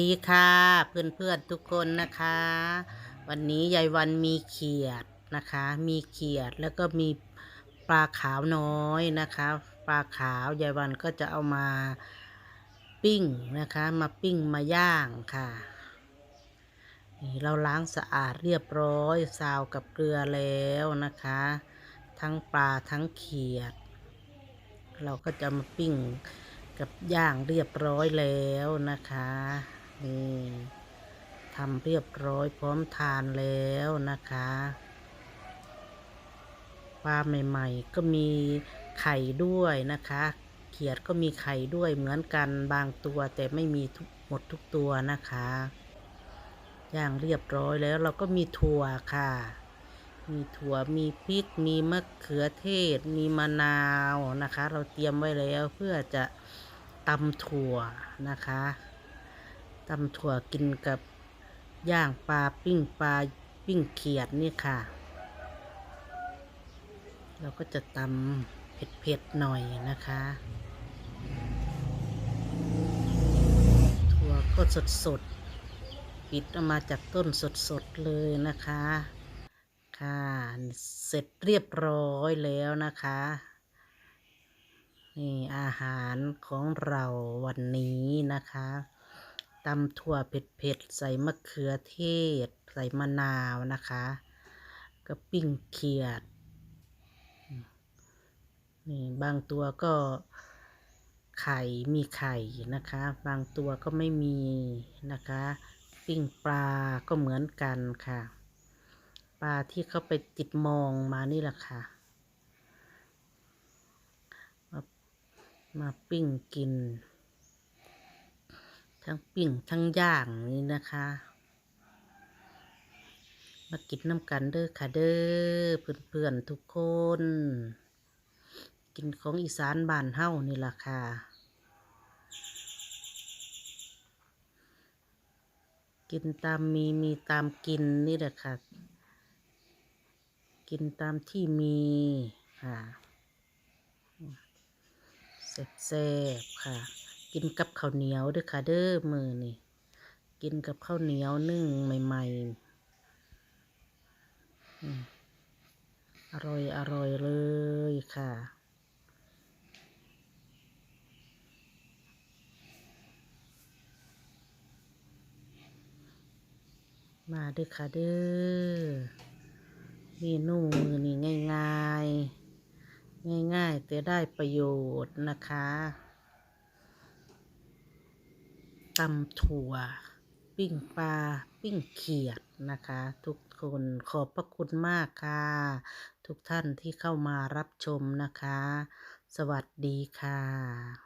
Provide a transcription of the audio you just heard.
ดีค่ะเพื่อนๆทุกคนนะคะ วันนี้ยายวันมีเขียดนะคะ มีเขียดแล้วก็มีปลาขาวน้อยนะคะ ปลาขาวยายวันก็จะเอามาปิ้งนะคะ มาปิ้งมาย่างค่ะนี่เราล้างสะอาดเรียบร้อยซาวกับเกลือแล้วนะคะ ทั้งปลาทั้งเขียด เราก็จะมาปิ้งกับย่างเรียบร้อยแล้วนะคะ นี่ทำเรียบร้อยพร้อมทานแล้วนะคะปลาใหม่ ๆ ก็มีไข่ด้วยนะคะ เขียดก็มีไข่ด้วยเหมือนกันบางตัวแต่ไม่มีทุกหมดทุกตัวนะคะ อย่างเรียบร้อยแล้วเราก็มีถั่วค่ะ มีถั่วมีพริกมีมะเขือเทศ มีมะนาวนะคะ เราเตรียมไว้แล้วเพื่อจะตำถั่วนะคะ ตำถั่วกินกับย่างปลาปิ้งปลาปิ้งเขียดนี่ค่ะ เราก็จะตำเผ็ดๆหน่อยนะคะ ถั่วก็สดๆปิดออกมาจากต้นสดๆเลยนะคะ ค่ะเสร็จเรียบร้อยแล้วนะคะ นี่อาหารของเราวันนี้นะคะ ตำถั่วเผ็ดๆ ใส่มะเขือเทศ ใส่มะนาวนะคะ ก็ปิ้งเขียด นี่บางตัวก็ไข่มีไข่นะคะ บางตัวก็ไม่มีนะคะ ปิ้งปลาก็เหมือนกันค่ะ ปลาที่เขาไปติดมองมานี่แหละค่ะมามาปิ้งกิน ทั้งปิ้งทั้งย่างนี่นะคะ มากินน้ำกันเด้อค่ะเด้อเพื่อนๆทุกคน กินของอีสานบ้านเฮ้านี่ล่ะค่ะกินตามมีมีตามกินนี่แหละค่ะ กินตามที่มีค่ะแซ่บๆค่ะ กินกับข้าวเหนียวด้อค่ะเด้อมือนี่กินกับข้าวเหนียวนึ่งใหม่ๆอืมอร่อยอร่อยเลยค่ะมาเด้อค่ะเด้อเมนูมือนี่ง่าย ๆ ง่าย ๆ แต่ได้ประโยชน์นะคะ ตำถั่ว ปิ้งปลา ปิ้งเขียดนะคะ ทุกคนขอบพระคุณมากค่ะ ทุกท่านที่เข้ามารับชมนะคะ สวัสดีค่ะ